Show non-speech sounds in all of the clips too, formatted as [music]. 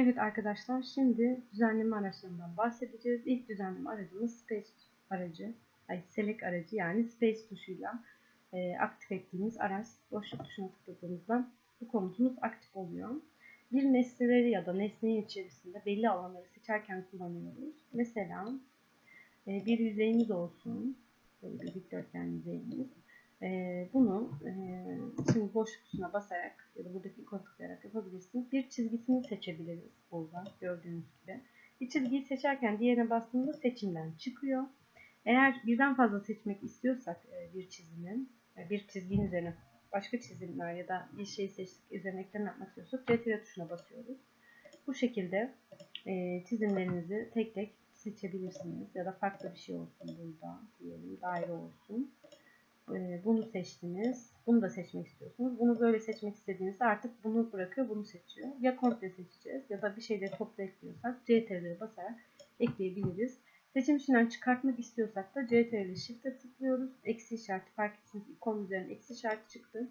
Evet arkadaşlar şimdi düzenleme araçlarından bahsedeceğiz. İlk düzenleme aracımız Space aracı, ay Select aracı yani Space tuşuyla e, aktif ettiğimiz araç. Boşluk tuşuna tıkladığımızda bu komutumuz aktif oluyor. Bir nesneleri ya da nesnenin içerisinde belli alanları seçerken kullanıyoruz. Mesela e, bir yüzeyimiz olsun. Böyle bir dikdörtgen yüzeyimiz. E, bunu e, şimdi boşluk tuşuna basarak ya da buradaki ikona tıklayarak yapabilirsiniz. Bir çizgisini seçebiliriz burada gördüğünüz gibi. Bir çizgiyi seçerken diğerine bastığımda seçimden çıkıyor. Eğer birden fazla seçmek istiyorsak e, bir çizimin, e, bir çizginin üzerine başka çizimler ya da bir şeyi seçtik üzerine ekleme yapmak istiyorsak CTRL tuşuna basıyoruz. Bu şekilde e, çizimlerinizi tek tek seçebilirsiniz. Ya da farklı bir şey olsun burada diyelim. Daire olsun. E, bunu seçtiniz. Bunu da seçmek istiyorsunuz. Bunu böyle seçmek istediğinizde artık bunu bırakıyor, bunu seçiyor. Ya komple seçeceğiz ya da bir şeyleri toplu ekliyorsak CTRL'e basarak ekleyebiliriz. Seçim içinden çıkartmak istiyorsak da CTRL Shift'e tıklıyoruz. Eksi işareti fark etsiniz. ikon üzerine eksi işareti çıktı.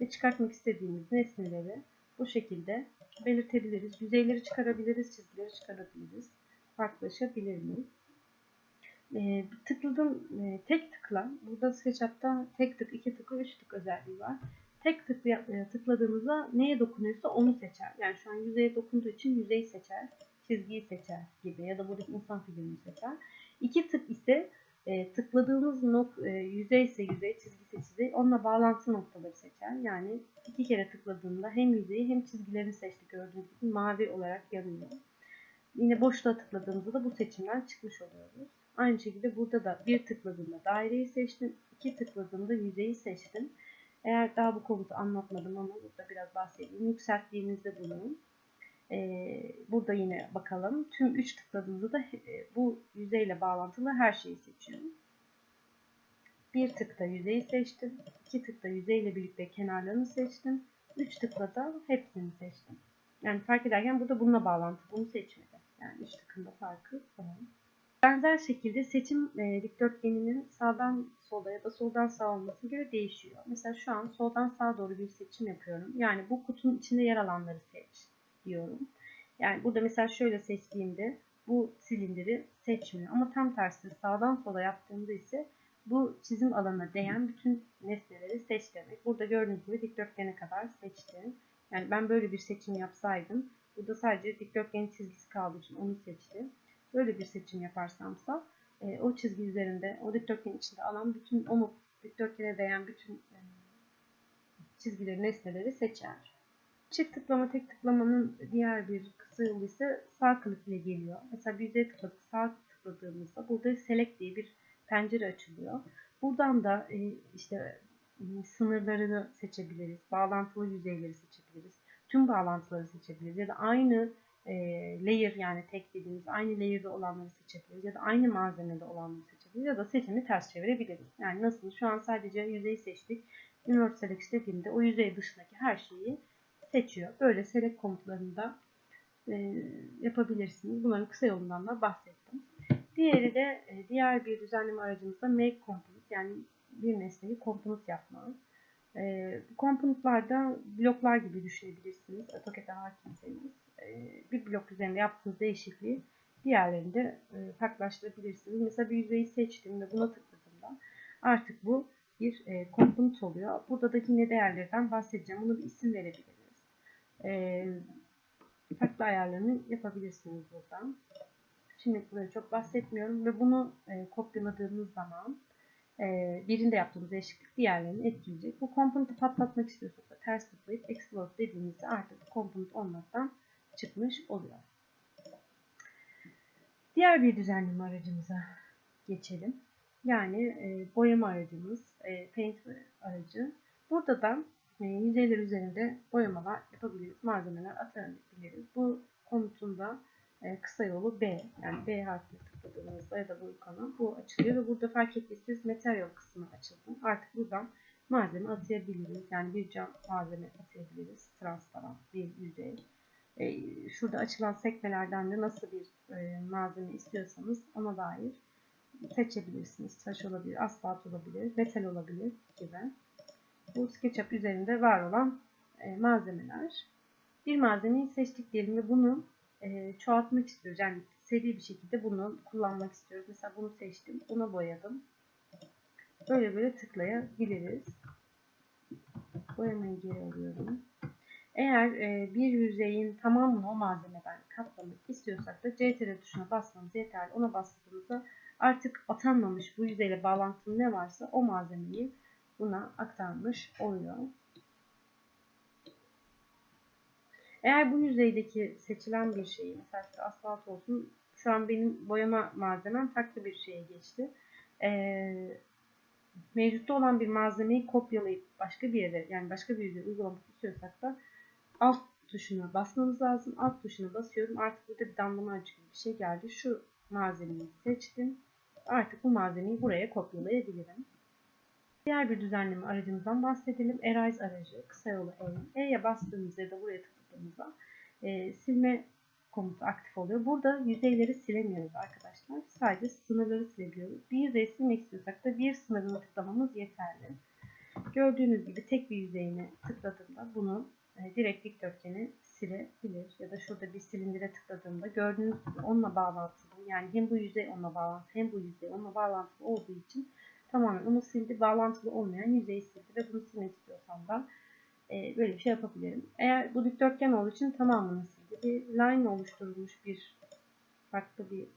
Ve çıkartmak istediğimiz nesneleri bu şekilde belirtebiliriz. Yüzeyleri çıkarabiliriz, çizgileri çıkarabiliriz. Farklılaşabilir mi? E, tıkladım, e, tek tıkla. Burada SketchUp'ta tek tık, iki tık, üç tık özelliği var. Tek tık e, tıkladığımızda neye dokunuyorsa onu seçer. Yani şu an yüzeye dokunduğu için yüzeyi seçer çizgiyi seçer gibi ya da buradaki insan figürünü seçer. İki tık ise e, tıkladığımız nok e, yüzey ise yüzey, çizgi ise çizgi, onunla bağlantı noktaları seçer. Yani iki kere tıkladığında hem yüzeyi hem çizgilerini seçti gördüğünüz gibi mavi olarak yanıyor. Yine boşluğa tıkladığımızda da bu seçimden çıkmış oluyoruz. Aynı şekilde burada da bir tıkladığımda daireyi seçtim, iki tıkladığımda yüzeyi seçtim. Eğer daha bu komutu anlatmadım ama burada biraz bahsedeyim. Yükselttiğimizde bunu ee, burada yine bakalım. Tüm 3 tıkladığımızda da e, bu yüzeyle bağlantılı her şeyi seçiyorum. Bir tıkta yüzeyi seçtim. iki tıkta yüzeyle birlikte kenarlarını seçtim. Üç tıkla da hepsini seçtim. Yani fark ederken burada bununla bağlantı. Bunu seçmedi. Yani üç tıkında farkı var. Benzer şekilde seçim e, dikdörtgeninin sağdan sola ya da soldan sağa olması göre değişiyor. Mesela şu an soldan sağa doğru bir seçim yapıyorum. Yani bu kutunun içinde yer alanları seç diyorum. Yani burada mesela şöyle seçtiğimde bu silindiri seçmiyor. Ama tam tersi sağdan sola yaptığımda ise bu çizim alanına değen bütün nesneleri seç demek. Burada gördüğünüz gibi dikdörtgene kadar seçtim. Yani ben böyle bir seçim yapsaydım burada sadece dikdörtgen çizgisi kaldığı için onu seçtim. Böyle bir seçim yaparsamsa e, o çizgi üzerinde o dikdörtgen içinde alan bütün onu dikdörtgene değen bütün e, çizgileri, nesneleri seçer. Çift tıklama tek tıklamanın diğer bir yolu ise sağ klik ile geliyor. Mesela bir yüzeye tıkladık sağ tıkladığımızda burada select diye bir pencere açılıyor. Buradan da e, işte e, sınırlarını seçebiliriz. Bağlantılı yüzeyleri seçebiliriz. Tüm bağlantıları seçebiliriz. Ya da aynı e, layer yani tek dediğimiz aynı layer'da olanları seçebiliriz. Ya da aynı malzemede olanları seçebiliriz. Ya da seçimi ters çevirebiliriz. Yani nasıl? Şu an sadece yüzeyi seçtik. Invert Select dediğimde o yüzey dışındaki her şeyi seçiyor. Böyle select komutlarında e, yapabilirsiniz. Bunların kısa yolundan da bahsettim. Diğeri de e, diğer bir düzenleme aracımızda make component yani bir nesneyi komponent yapma. E, komponentlarda bloklar gibi düşünebilirsiniz. AutoCAD'e hakimseniz. E, bir blok üzerinde yaptığınız değişikliği diğerlerinde e, farklılaştırabilirsiniz. Mesela bir yüzeyi seçtim ve buna tıkladığımda artık bu bir e, komponent oluyor. Burada da yine değerlerden bahsedeceğim. Bunu bir isim verebiliriz e, farklı ayarlarını yapabilirsiniz buradan. Şimdi buraya çok bahsetmiyorum ve bunu e, kopyaladığımız zaman e, birinde yaptığımız değişiklik diğerlerini etkileyecek. Bu komponenti patlatmak istiyorsanız ters tıklayıp explode dediğimizde artık komponent olmaktan çıkmış oluyor. Diğer bir düzenleme aracımıza geçelim. Yani e, boyama aracımız, e, paint aracı. Burada da e, yüzeyler üzerinde boyamalar yapabiliriz. Malzemeler atabiliriz. Bu komutunda e, kısa yolu B. Yani B harfini tıkladığımızda ya da bu ikona bu açılıyor ve burada fark ettiyseniz material kısmı açıldı. Artık buradan malzeme atayabiliriz. Yani bir cam malzeme atayabiliriz. Transparan bir yüzey. E, şurada açılan sekmelerden de nasıl bir e, malzeme istiyorsanız ona dair seçebilirsiniz. Taş olabilir, asfalt olabilir, metal olabilir gibi bu SketchUp üzerinde var olan e, malzemeler. Bir malzemeyi seçtik diyelim ve bunu e, çoğaltmak istiyoruz. Yani seri bir şekilde bunu kullanmak istiyoruz. Mesela bunu seçtim. Buna boyadım. Böyle böyle tıklayabiliriz. Boyamayı geri alıyorum. Eğer e, bir yüzeyin tamamını o malzemeden kaplamak istiyorsak da CTRL tuşuna basmamız yeterli. Ona bastığımızda artık atanmamış bu yüzeyle bağlantılı ne varsa o malzemeyi buna aktarmış oluyor. Eğer bu yüzeydeki seçilen bir şeyi mesela asfalt olsun şu an benim boyama malzemem farklı bir şeye geçti. Ee, mevcutta olan bir malzemeyi kopyalayıp başka bir yere yani başka bir yüzeye uygulamak istiyorsak da alt tuşuna basmamız lazım. Alt tuşuna basıyorum. Artık burada bir damlama gibi bir şey geldi. Şu malzemeyi seçtim. Artık bu malzemeyi buraya kopyalayabilirim. Diğer bir düzenleme aracımızdan bahsedelim. Erase aracı, kısa yolu E. E'ye bastığımızda ya da buraya tıkladığımızda e, silme komutu aktif oluyor. Burada yüzeyleri silemiyoruz arkadaşlar. Sadece sınırları silebiliyoruz. Bir yüzeyi silmek istiyorsak da bir sınırını tıklamamız yeterli. Gördüğünüz gibi tek bir yüzeyine tıkladığımda bunu direkt dikdörtgeni silebilir. Ya da şurada bir silindire tıkladığımda gördüğünüz gibi onunla bağlantılı. Yani hem bu yüzey onunla bağlantılı hem bu yüzey onunla bağlantılı olduğu için tamamen onu sildi. Bağlantılı olmayan yüzeyi sildi ve bunu silmek istiyorsam da e, böyle bir şey yapabilirim. Eğer bu dikdörtgen olduğu için tamamını sildi. Bir line oluşturulmuş bir farklı bir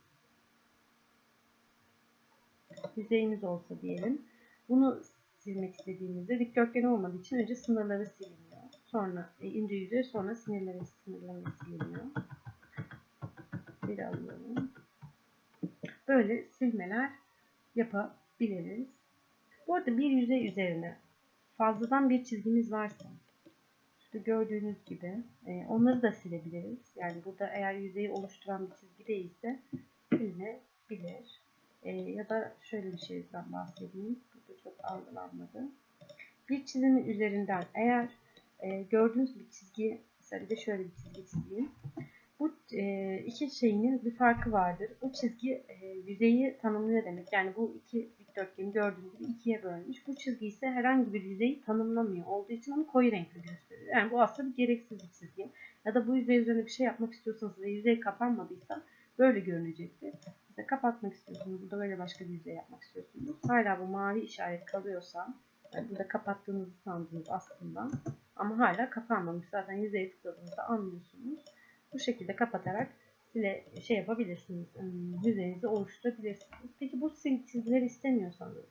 yüzeyimiz olsa diyelim. Bunu silmek istediğimizde dikdörtgen olmadığı için önce sınırları siliniyor. Sonra e, ince yüzey sonra sinirleri sınırları siliniyor. Bir alıyorum. Böyle silmeler yapabiliriz. Bu arada bir yüzey üzerine fazladan bir çizgimiz varsa işte gördüğünüz gibi e, onları da silebiliriz. Yani burada eğer yüzeyi oluşturan bir çizgi değilse silinebilir. E, ya da şöyle bir şeyden bahsedeyim. Burada çok algılanmadı. Bir çizimin üzerinden eğer e, gördüğünüz bir çizgi mesela de şöyle bir çizgi çizeyim. Bu e, iki şeyinin bir farkı vardır. Bu çizgi e, yüzeyi tanımlıyor demek. Yani bu iki dikdörtgeni gördüğünüz gibi ikiye bölmüş. Bu çizgi ise herhangi bir yüzeyi tanımlamıyor olduğu için onu koyu renkli gösteriyor. Yani bu aslında bir gereksiz bir çizgi. Ya da bu yüzey üzerine bir şey yapmak istiyorsanız ve yüzey kapanmadıysa böyle görünecektir. Mesela kapatmak istiyorsunuz. Burada böyle başka bir yüzey yapmak istiyorsunuz. Hala bu mavi işaret kalıyorsa yani burada kapattığınızı sandınız aslında. Ama hala kapanmamış. Zaten yüzeye tıkladığınızda anlıyorsunuz. Bu şekilde kapatarak sile şey yapabilirsiniz. Yüzeyinizi oluşturabilirsiniz. Peki bu çizgileri istemiyorsanız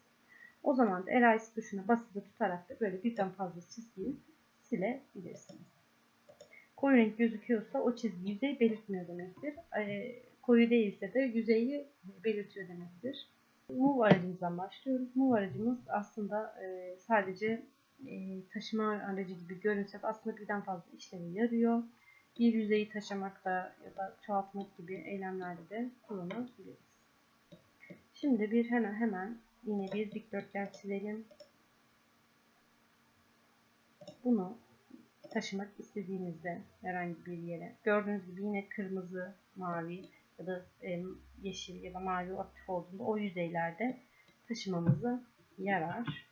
o zaman da Erase tuşuna basılı tutarak da böyle birden fazla çizgiyi silebilirsiniz. Koyu renk gözüküyorsa o çizgi yüzey belirtmiyor demektir. Koyu değilse de yüzeyi belirtiyor demektir. Move aracımızdan başlıyoruz. Move aracımız aslında e, sadece e, taşıma aracı gibi görünse de aslında birden fazla işlemi yarıyor. Bir yüzeyi taşımakta ya da çoğaltmak gibi eylemlerde de kullanabiliriz. Şimdi bir hemen hemen yine bir dikdörtgen çizelim. Bunu taşımak istediğimizde herhangi bir yere gördüğünüz gibi yine kırmızı, mavi ya da yeşil ya da mavi aktif olduğunda o yüzeylerde taşımamızı yarar.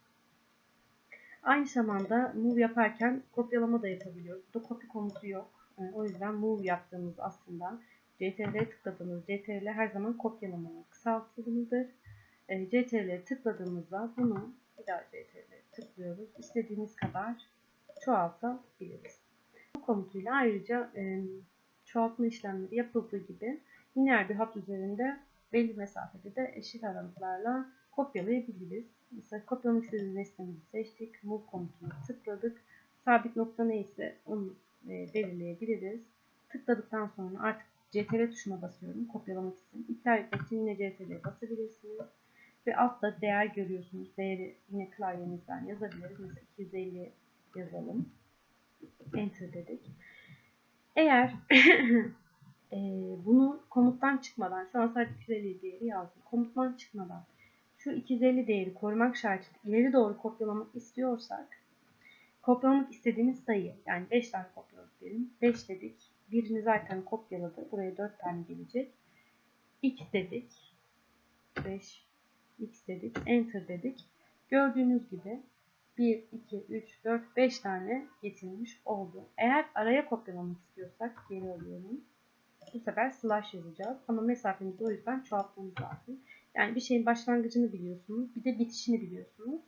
Aynı zamanda move yaparken kopyalama da yapabiliyoruz. Burada copy komutu yok. E, o yüzden move yaptığımız aslında CTRL'e tıkladığımız CTRL her zaman kopyalamanın kısaltılımıdır. E, CTRL'e tıkladığımızda bunu bir daha CTRL'e tıklıyoruz. İstediğimiz kadar çoğaltabiliriz. Bu komutuyla ayrıca e, çoğaltma işlemleri yapıldığı gibi lineer bir hat üzerinde belli mesafede de eşit aralıklarla kopyalayabiliriz. Mesela kopyalamak istediğimiz nesnemizi seçtik. Move komutuna tıkladık. Sabit nokta neyse onu e, belirleyebiliriz. Tıkladıktan sonra artık CTRL tuşuna basıyorum. Kopyalamak için. İptal etmek için yine CTRL'ye basabilirsiniz. Ve altta değer görüyorsunuz. Değeri yine klavyenizden yazabiliriz. Mesela 250 yazalım. Enter dedik. Eğer [laughs] e, bunu komuttan çıkmadan, şu an sadece 250 değeri yazdım. Komuttan çıkmadan şu 250 değeri korumak şartıyla ileri doğru kopyalamak istiyorsak kopyalamak istediğimiz sayı yani 5 tane kopyaladık diyelim. 5 dedik. Birini zaten kopyaladı. Buraya 4 tane gelecek. X dedik. 5 X dedik. Enter dedik. Gördüğünüz gibi 1, 2, 3, 4, 5 tane getirmiş oldu. Eğer araya kopyalamak istiyorsak geri alıyorum. Bu sefer slash yazacağız. Ama mesafemizi o yüzden çoğaltmamız lazım. Yani bir şeyin başlangıcını biliyorsunuz. Bir de bitişini biliyorsunuz.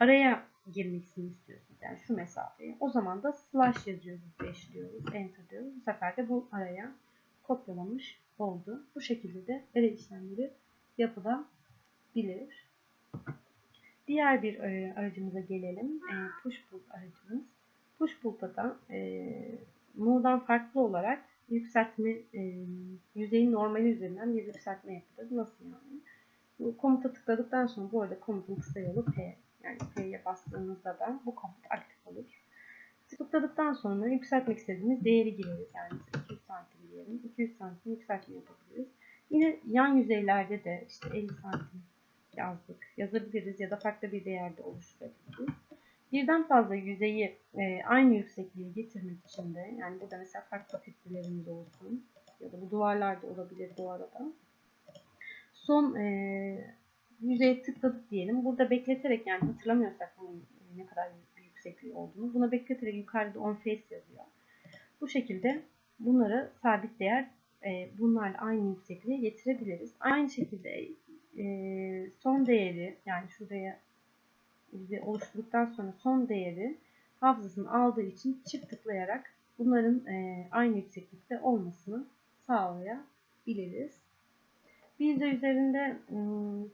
Araya girmesini istiyorsunuz. Yani şu mesafeyi. O zaman da slash yazıyoruz. 5 diyoruz. Enter diyoruz. Bu sefer de bu araya kopyalamış oldu. Bu şekilde de array işlemleri yapılabilir. Diğer bir e, aracımıza gelelim. E, push pull aracımız. Push pull'da da e, Move'dan farklı olarak yükseltme e, yüzeyin normali üzerinden bir yükseltme yapılır. Nasıl yani? Bu komuta tıkladıktan sonra bu arada komutun kısa yolu P. Yani P'ye bastığınızda da bu komut aktif olur. Tıkladıktan sonra yükseltmek istediğimiz değeri gireriz. Yani 200 santim diyelim. 200 santim yükseltme yapabiliriz. Yine yan yüzeylerde de işte 50 santim yazdık. Yazabiliriz ya da farklı bir değerde oluşturabiliriz. Birden fazla yüzeyi e, aynı yüksekliğe getirmek için de yani burada mesela farklı filtrelerimiz olsun ya da bu duvarlarda olabilir bu arada. Son e, yüzeye tıkladık diyelim. Burada bekleterek yani hatırlamıyorsak bunun ne kadar yüksekliği olduğunu buna bekleterek yukarıda on face yazıyor. Bu şekilde bunları sabit değer e, bunlarla aynı yüksekliğe getirebiliriz. Aynı şekilde e, son değeri yani şuraya oluşturduktan sonra son değeri hafızasını aldığı için çift tıklayarak bunların e, aynı yükseklikte olmasını sağlayabiliriz. Bir de üzerinde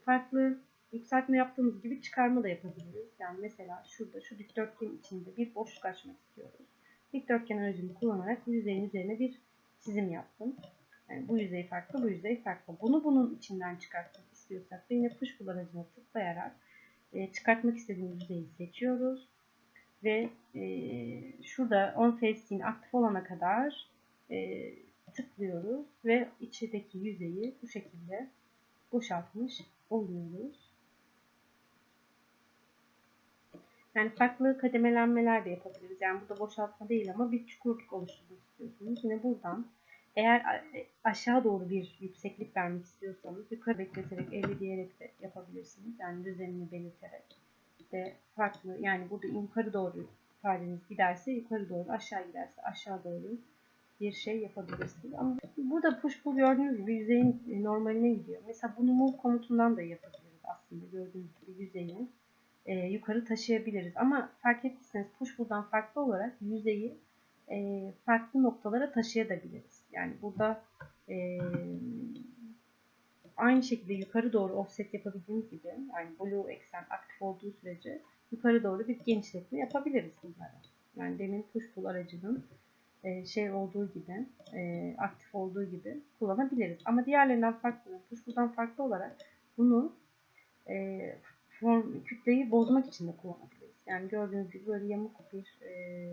farklı yükseltme yaptığımız gibi çıkarma da yapabiliriz. Yani mesela şurada şu dikdörtgen içinde bir boşluk açmak istiyoruz. Dikdörtgen aracımı kullanarak yüzeyin üzerine bir çizim yaptım. Yani bu yüzey farklı, bu yüzey farklı. Bunu bunun içinden çıkartmak istiyorsak da yine push aracına tıklayarak e, çıkartmak istediğimiz yüzeyi seçiyoruz. Ve e, şurada on facing aktif olana kadar e, tıklıyoruz ve içindeki yüzeyi bu şekilde boşaltmış oluyoruz. Yani farklı kademelenmeler de yapabiliriz. Yani burada boşaltma değil ama bir çukurluk oluşturmak istiyorsunuz. Yine buradan eğer aşağı doğru bir yükseklik vermek istiyorsanız yukarı bekleterek 50 diyerek de yapabilirsiniz. Yani düzenini belirterek ve farklı yani burada yukarı doğru ifadeniz giderse yukarı doğru aşağı giderse aşağı doğru bir şey yapabilirsiniz. Ama burada push pull gördüğünüz gibi yüzeyin normaline gidiyor. Mesela bunu move komutundan da yapabiliriz aslında. Gördüğünüz gibi yüzeyi e, yukarı taşıyabiliriz. Ama fark ettiyseniz push pull'dan farklı olarak yüzeyi e, farklı noktalara taşıyabiliriz. Yani burada e, aynı şekilde yukarı doğru offset yapabildiğimiz gibi yani blue eksen aktif olduğu sürece yukarı doğru bir genişletme yapabiliriz bunlara. Yani demin push pull aracının e, şey olduğu gibi e, aktif olduğu gibi kullanabiliriz. Ama diğerlerinden farklı, push pull'dan farklı olarak bunu e, form, kütleyi bozmak için de kullanabiliriz. Yani gördüğünüz gibi böyle yamuk bir e,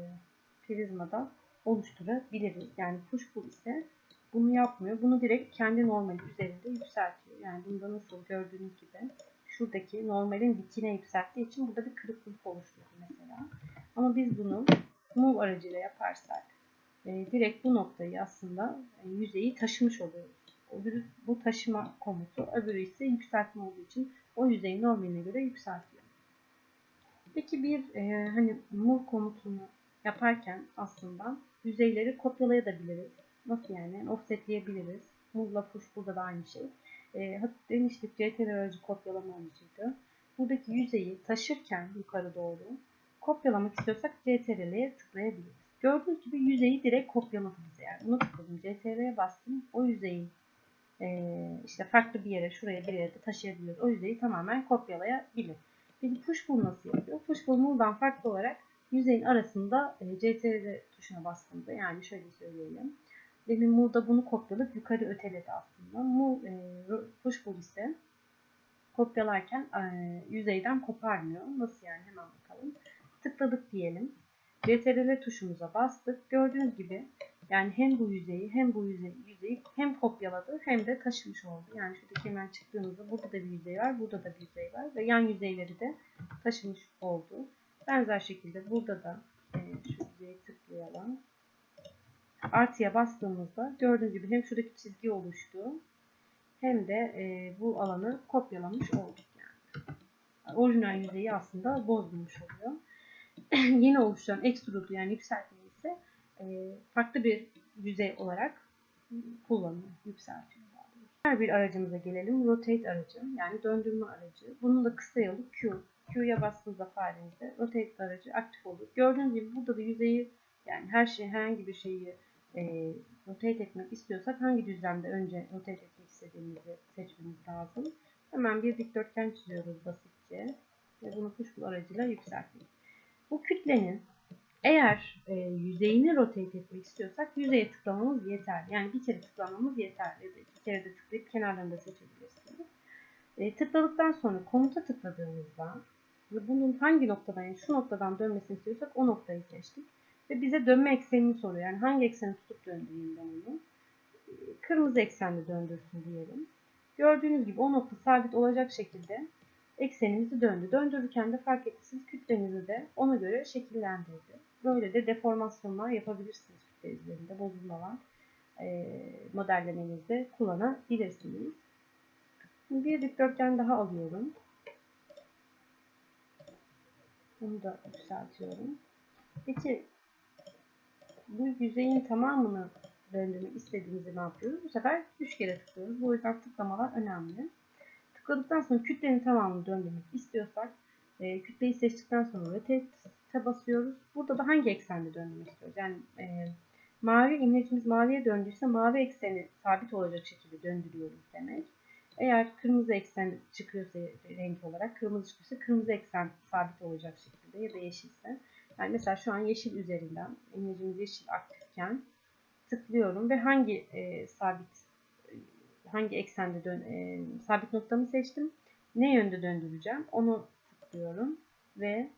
prizmada oluşturabiliriz. Yani push pull ise bunu yapmıyor. Bunu direkt kendi normali üzerinde yükseltiyor. Yani bunda nasıl gördüğünüz gibi şuradaki normalin dikine yükselttiği için burada bir kırıklık oluşturuyor mesela. Ama biz bunu move aracıyla yaparsak e, direkt bu noktayı aslında e, yüzeyi taşımış oluyoruz. Öbürü, bu taşıma komutu, öbürü ise yükseltme olduğu için o yüzeyi normaline göre yükseltiyor. Peki bir e, hani move komutunu yaparken aslında yüzeyleri kopyalayabiliriz. Nasıl yani? Offsetleyebiliriz. Move'la push burada da aynı şey. E, demiştik CTRL aracı kopyalama aracıydı. Buradaki yüzeyi taşırken yukarı doğru kopyalamak istiyorsak CTRL'ye tıklayabiliriz. Gördüğünüz gibi yüzeyi direkt kopyaladı bize. Yani bunu tıkladım. CTRL'ye bastım. O yüzeyi e, işte farklı bir yere şuraya bir yere de taşıyabiliyoruz. O yüzeyi tamamen kopyalayabilir. Peki push pull nasıl yapıyor? Push pull farklı olarak yüzeyin arasında e, CTRL tuşuna bastığımda yani şöyle söyleyelim. Demin Move'da bunu kopyalayıp yukarı öteledi aslında. Move, e, push pull ise kopyalarken e, yüzeyden koparmıyor. Nasıl yani hemen bakalım. Tıkladık diyelim. CTRL tuşumuza bastık. Gördüğünüz gibi yani hem bu yüzeyi hem bu yüzeyi, yüzeyi hem kopyaladı hem de taşımış oldu. Yani şuradaki hemen çıktığımızda burada da bir yüzey var, burada da bir yüzey var ve yan yüzeyleri de taşımış oldu. Benzer şekilde burada da e, şu yüzeye tıklayalım. Artıya bastığımızda gördüğünüz gibi hem şuradaki çizgi oluştu hem de e, bu alanı kopyalamış olduk yani. Orijinal yüzeyi aslında bozulmuş oluyor. [clears throat] Yeni oluşan extrude yani yükseltme ise e, farklı bir yüzey olarak kullanıyor, yükseltiyor. Diğer bir aracımıza gelelim. Rotate aracı yani döndürme aracı. Bunun da kısa yolu Q. Q'ya bastığınızda farenizde rotate aracı aktif olur. Gördüğünüz gibi burada da yüzeyi yani her şey herhangi bir şeyi e, rotate etmek istiyorsak hangi düzlemde önce rotate etmek istediğimizi seçmemiz lazım. Hemen bir dikdörtgen çiziyoruz basitçe ve bunu push pull aracıyla yükseltiyoruz. Bu kütlenin eğer e, yüzeyini rotate etmek istiyorsak yüzeye tıklamamız yeterli. Yani bir kere tıklamamız yeterli. İki kere de tıklayıp kenarlarını da seçebilirsiniz. E, tıkladıktan sonra komuta tıkladığımızda ve bunun hangi noktadan yani şu noktadan dönmesini istiyorsak o noktayı seçtik. Ve bize dönme eksenini soruyor. Yani hangi ekseni tutup döndüreyim ben onu. Kırmızı eksenle döndürsün diyelim. Gördüğünüz gibi o nokta sabit olacak şekilde eksenimizi döndü. Döndürürken de fark ettiyseniz kütlenizi de ona göre şekillendirdi. Böyle de deformasyonlar yapabilirsiniz kütle üzerinde, bozulmalar e, modellemenizde kullanabilirsiniz. Bir dikdörtgen daha alıyorum. Bunu da yükseltiyorum. Peki bu yüzeyin tamamını döndürmek istediğimizde ne yapıyoruz? Bu sefer 3 kere tıklıyoruz. Bu yüzden tıklamalar önemli. Tıkladıktan sonra kütlenin tamamını döndürmek istiyorsak e, kütleyi seçtikten sonra rotate'e basıyoruz. Burada da hangi eksende döndürmek istiyoruz? Yani e, mavi imlecimiz maviye döndüyse mavi ekseni sabit olacak şekilde döndürüyoruz demek. Eğer kırmızı eksen çıkıyorsa renk olarak kırmızı çıkıyorsa kırmızı eksen sabit olacak şekilde ya da yeşilse. Yani mesela şu an yeşil üzerinden imlecimiz yeşil aktifken tıklıyorum ve hangi e, sabit hangi eksende dön, e, sabit noktamı seçtim. Ne yönde döndüreceğim onu tıklıyorum ve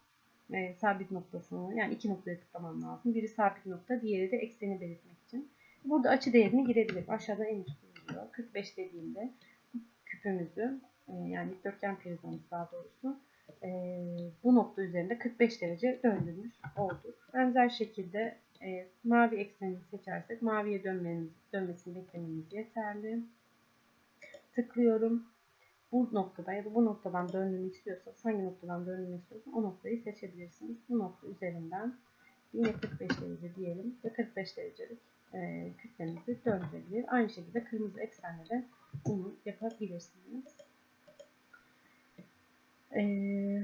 e, sabit noktasını yani iki noktaya tıklamam lazım. Biri sabit nokta, diğeri de ekseni belirtmek için. Burada açı değerini girebilirim. Aşağıda en yazıyor. 45 dediğimde küpümüzü e, yani dikdörtgen prizmamız daha doğrusu e, bu nokta üzerinde 45 derece döndürmüş olduk. Benzer şekilde e, mavi ekseni seçersek maviye dönmemiz, dönmesini beklememiz yeterli. Tıklıyorum. Bu noktada ya da bu noktadan döndürmek istiyorsanız hangi noktadan döndürmek istiyorsanız o noktayı seçebilirsiniz. Bu nokta üzerinden yine 45 derece diyelim ve 45 derecelik e, kütlemizi döndürebilir. Aynı şekilde kırmızı eksenle de bunu yapabilirsiniz. Ee,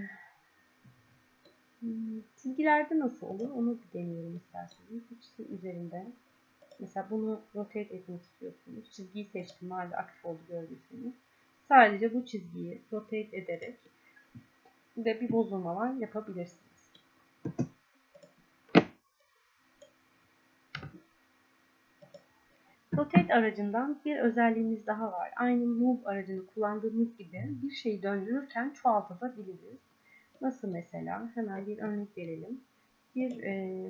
çizgilerde nasıl olur onu bir deneyelim isterseniz. Çizgi üzerinde mesela bunu rotate etmek istiyorsunuz. Çizgiyi seçtim. Mavi aktif oldu gördüyseniz. Sadece bu çizgiyi rotate ederek de bir bozulmalar yapabilirsiniz. Rotate aracından bir özelliğimiz daha var. Aynı Move aracını kullandığımız gibi bir şeyi döndürürken çoğaltabiliriz. Nasıl mesela? Hemen bir örnek verelim. Bir e,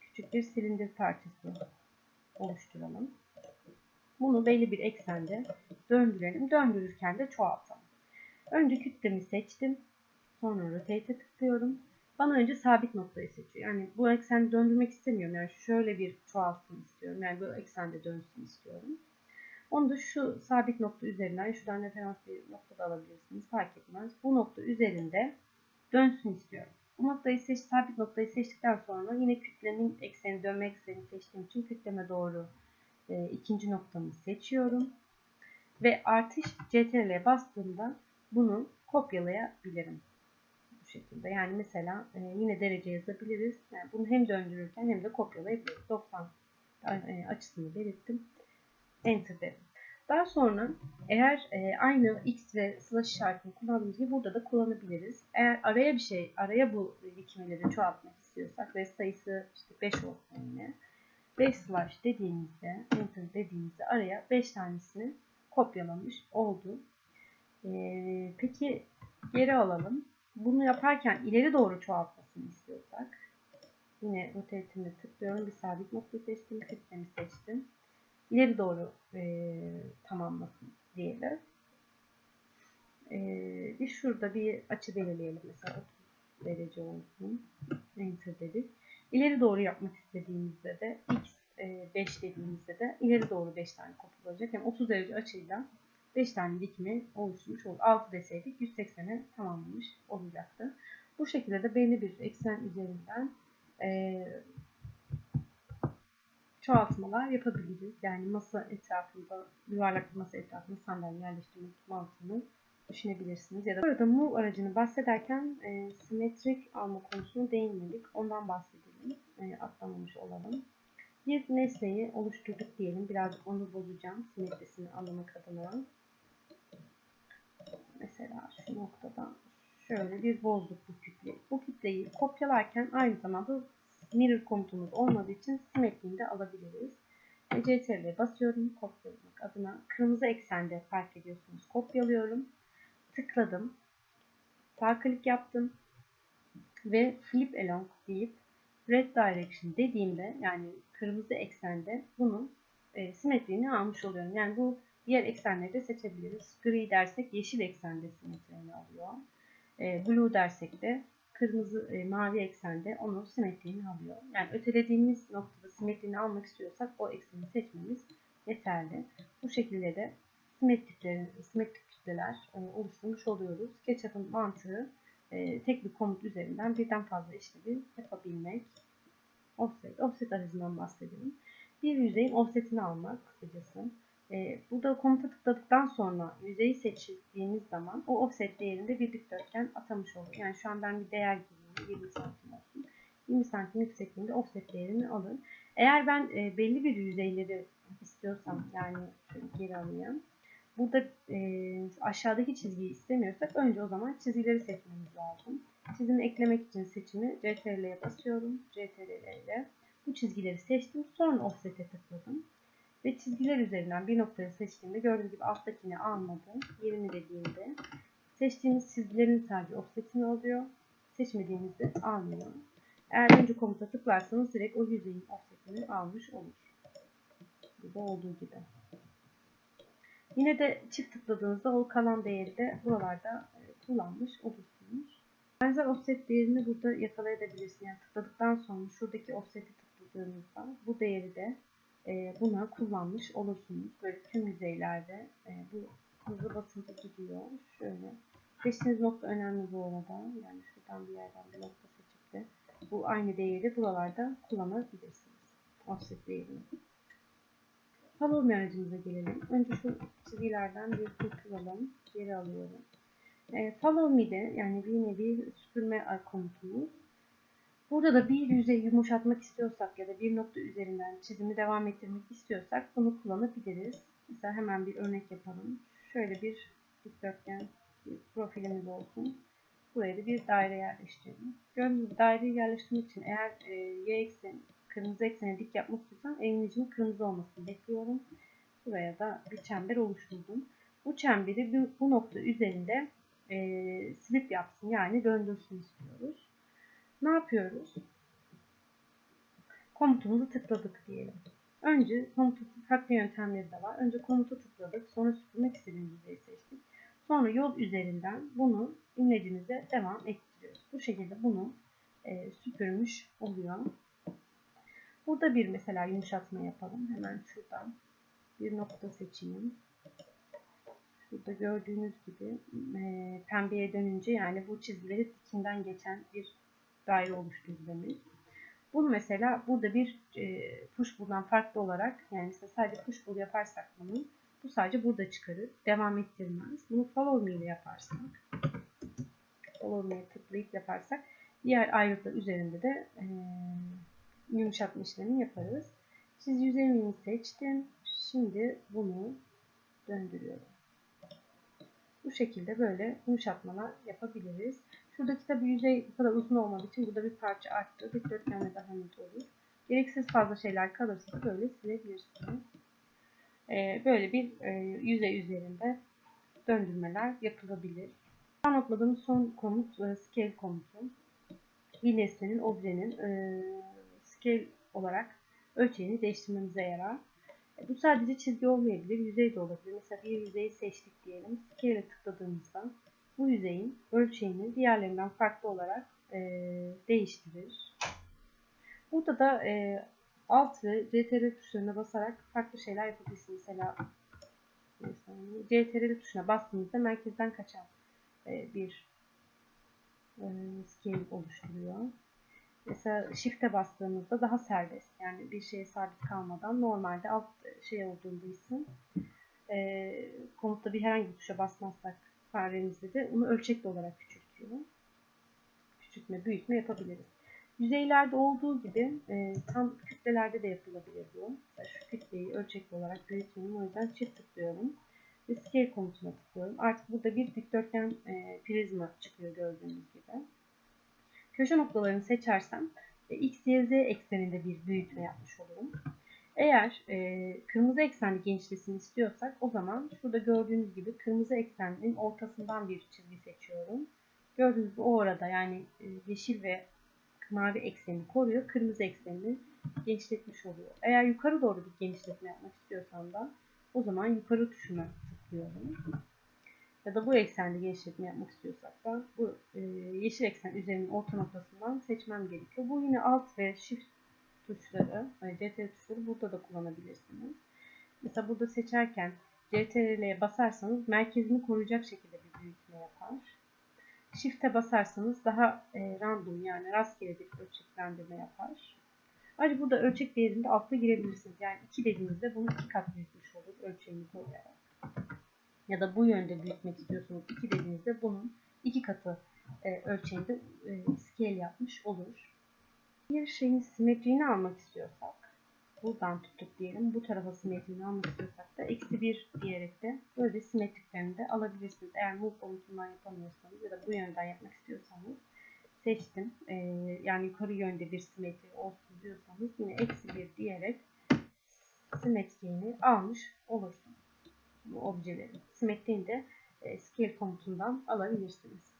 küçük bir silindir parçası oluşturalım. Bunu belli bir eksende döndürelim. Döndürürken de çoğaltalım. Önce kütlemi seçtim. Sonra rotate'e tıklıyorum. Bana önce sabit noktayı seçiyor. Yani bu eksende döndürmek istemiyorum. Yani şöyle bir çoğalsın istiyorum. Yani bu eksende dönsün istiyorum. Onu da şu sabit nokta üzerinden, şuradan referans bir nokta da alabilirsiniz. Fark etmez. Bu nokta üzerinde dönsün istiyorum. Bu noktayı seç, sabit noktayı seçtikten sonra yine kütlenin ekseni, dönme ekseni seçtiğim için kütleme doğru e, ikinci noktamı seçiyorum. Ve artış CTRL'e bastığımda bunu kopyalayabilirim. Şekilde. Yani mesela e, yine derece yazabiliriz. Yani bunu hem döndürürken hem de kopyalayabiliriz. 90 e, açısını belirttim. Enter dedim. Daha sonra eğer e, aynı x ve slash işaretini kullandığımız gibi burada da kullanabiliriz. Eğer araya bir şey, araya bu dikmeleri çoğaltmak istiyorsak ve sayısı işte 5 olsun yine. 5 slash dediğimizde, enter dediğimizde araya 5 tanesini kopyalamış oldu. Ee, peki geri alalım. Bunu yaparken ileri doğru çoğaltmasını istiyorsak yine rotate'ine tıklıyorum. Bir sabit nokta seçtim. Kütlemi seçtim. İleri doğru e, tamamlasın diyelim. E, bir şurada bir açı belirleyelim. Mesela 30 derece olsun. Enter dedik. İleri doğru yapmak istediğimizde de x 5 dediğimizde de ileri doğru 5 tane kopya olacak. Yani 30 derece açıyla 5 tane dikme oluşmuş olur. 6 deseydik 180'e tamamlamış olacaktı. Bu şekilde de belli bir eksen üzerinden e, çoğaltmalar yapabiliriz. Yani masa etrafında, yuvarlak masa etrafında sandalye yerleştirmek mantığını düşünebilirsiniz. Ya da burada move aracını bahsederken e, simetrik alma konusunu değinmedik. Ondan bahsedelim. E, atlamamış olalım. Bir nesneyi oluşturduk diyelim. Birazcık onu bozacağım. Simetrisini anlamak adına. Mesela şu noktadan şöyle bir bozduk bu kütleyi. Bu kütleyi kopyalarken aynı zamanda mirror komutumuz olmadığı için simetriğini de alabiliriz. Ve CTRL'e basıyorum kopyalamak adına. Kırmızı eksende fark ediyorsunuz. Kopyalıyorum. Tıkladım. Sağ klik yaptım. Ve flip along deyip red direction dediğimde yani kırmızı eksende bunun e, simetriğini almış oluyorum. Yani bu diğer eksenleri de seçebiliriz. Gri dersek yeşil eksende simetriğini alıyor. E, blue dersek de kırmızı e, mavi eksende onun simetriğini alıyor. Yani ötelediğimiz noktada simetriğini almak istiyorsak o ekseni seçmemiz yeterli. Bu şekilde de simetriklerin, simetrik kütleler e, oluşturmuş oluyoruz. SketchUp'ın mantığı e, tek bir komut üzerinden birden fazla işlevi yapabilmek. Offset, offset aracından bahsedelim. Bir yüzeyin offsetini almak kısacası. E, burada komuta tıkladıktan sonra yüzeyi seçtiğimiz zaman o offset değerinde bir dikdörtgen atamış olur. Yani şu an ben bir değer giriyorum. 20 santim olsun. 20 santim yüksekliğinde offset değerini alır. Eğer ben e, belli bir yüzeyleri istiyorsam yani geri alayım. Burada e, aşağıdaki çizgiyi istemiyorsak önce o zaman çizgileri seçmemiz lazım. Çizimi eklemek için seçimi CTRL'ye basıyorum. CTRL ile bu çizgileri seçtim. Sonra offset'e tıkladım. Ve çizgiler üzerinden bir noktayı seçtiğimde gördüğünüz gibi alttakini almadım. Yerini dediğimde seçtiğimiz çizgilerin sadece offsetini alıyor. Seçmediğimizde almıyor. Eğer önce komuta tıklarsanız direkt o yüzeyin offsetini almış olur. Burada olduğu gibi. Yine de çift tıkladığınızda o kalan değeri de buralarda e, kullanmış olursunuz. Benzer offset değerini burada yakalayabilirsiniz. Yani tıkladıktan sonra şuradaki offset'i tıkladığınızda bu değeri de buna kullanmış olursunuz. Böyle tüm yüzeylerde e, bu hızlı basıntı gidiyor. Şöyle. Seçtiğiniz nokta önemli bu arada. Yani şuradan bir yerden bir nokta seçip de bu aynı değeri buralarda kullanabilirsiniz. Offset değerini. Follow me aracımıza gelelim. Önce şu çizgilerden bir kurtulalım. Geri alıyorum. E, follow me'de yani bir nevi süpürme komutumuz. Burada da bir yüzeyi yumuşatmak istiyorsak ya da bir nokta üzerinden çizimi devam ettirmek istiyorsak bunu kullanabiliriz. Mesela hemen bir örnek yapalım. Şöyle bir dikdörtgen bir profilimiz olsun. Buraya da bir daire yerleştirelim. Gördüğünüz daireyi yerleştirmek için eğer e, y ekseni, kırmızı eksene dik yapmak istiyorsam elimizin kırmızı olmasını bekliyorum. Buraya da bir çember oluşturdum. Bu çemberi bu, bu nokta üzerinde e, slip yapsın yani döndürsün istiyoruz. Ne yapıyoruz? Komutumuzu tıkladık diyelim. Önce komutu farklı yöntemleri de var. Önce komutu tıkladık. Sonra süpürmek istediğimiz yüzeyi seçtik. Sonra yol üzerinden bunu imlecimize devam ettiriyoruz. Bu şekilde bunu e, süpürmüş oluyor. Burada bir mesela yumuşatma yapalım. Hemen şuradan bir nokta seçeyim. Burada gördüğünüz gibi e, pembeye dönünce yani bu çizgileri dikimden geçen bir daire oluşturdu demek. Bunu mesela burada bir e, push bull'dan farklı olarak yani mesela sadece push bull yaparsak bunu bu sadece burada çıkarır. Devam ettirmez. Bunu follow me ile yaparsak follow me'ye tıklayıp yaparsak diğer ayrıtlar üzerinde de e, yumuşatma işlemi yaparız. Çiz yüzeyini seçtim. Şimdi bunu döndürüyorum. Bu şekilde böyle yumuşatmalar yapabiliriz. Şuradaki tabi yüzey kadar uzun olmadığı için burada bir parça arttı. Dikdörtgenle daha net olur. Gereksiz fazla şeyler kalırsa böyle silebilirsiniz. Ee, böyle bir e, yüzey üzerinde döndürmeler yapılabilir. Anlatmadığım son komut e, scale komutu. Bir nesnenin, objenin e, scale olarak ölçeğini değiştirmemize yarar. E, bu sadece çizgi olmayabilir, yüzey de olabilir. Mesela bir yüzeyi seçtik diyelim. Scale'e tıkladığımızda bu yüzeyin ölçeğini diğerlerinden farklı olarak e, değiştirir. Burada da e, Alt ve CTRL tuşlarına basarak farklı şeyler yapabilirsiniz. Mesela CTRL tuşuna bastığınızda merkezden kaçan e, bir e, scale oluşturuyor. Mesela shift'e bastığımızda daha serbest. Yani bir şeye sabit kalmadan normalde alt şey olduğunda ise e, komutta bir herhangi bir tuşa basmazsak faremizde de onu ölçekli olarak küçültüyor. Küçültme, büyütme yapabiliriz. Yüzeylerde olduğu gibi e, tam kütlelerde de yapılabilir bu. Şu kütleyi ölçekli olarak büyütüyorum. O yüzden çift tıklıyorum. Ve scale komutuna tıklıyorum. Artık burada bir dikdörtgen e, prizma çıkıyor gördüğünüz gibi. Köşe noktalarını seçersem e, x, y, z ekseninde bir büyütme yapmış olurum. Eğer e, kırmızı eksenli genişlesin istiyorsak o zaman şurada gördüğünüz gibi kırmızı eksenin ortasından bir çizgi seçiyorum. Gördüğünüz gibi o orada yani e, yeşil ve mavi eksenini koruyor. Kırmızı eksenini genişletmiş oluyor. Eğer yukarı doğru bir genişletme yapmak istiyorsam da o zaman yukarı tuşuna tıklıyorum. Ya da bu eksende genişletme yapmak istiyorsak da bu e, yeşil eksen üzerinin orta noktasından seçmem gerekiyor. Bu yine alt ve shift tuşları, yani CTRL tuşları burada da kullanabilirsiniz. Mesela burada seçerken CTRL'ye basarsanız merkezini koruyacak şekilde bir büyütme yapar. Shift'e basarsanız daha e, random yani rastgele bir ölçeklendirme yapar. Ayrıca burada ölçek değerinde altta girebilirsiniz. Yani 2 dediğinizde bunu 2 kat büyütmüş olur ölçeğini koyarak. Ya da bu yönde büyütmek istiyorsunuz 2 dediğinizde bunun 2 katı e, ölçeğinde e, scale yapmış olur. Bir şeyin simetriğini almak istiyorsak buradan tuttuk diyelim. Bu tarafa simetriğini almak istiyorsak da eksi 1 diyerek de böyle simetriklerini de alabilirsiniz. Eğer move komutundan yapamıyorsanız ya da bu yönden yapmak istiyorsanız seçtim. Ee, yani yukarı yönde bir simetri olsun diyorsanız yine eksi 1 diyerek simetriğini almış olursunuz. Bu objelerin simetriğini de e, scale komutundan alabilirsiniz.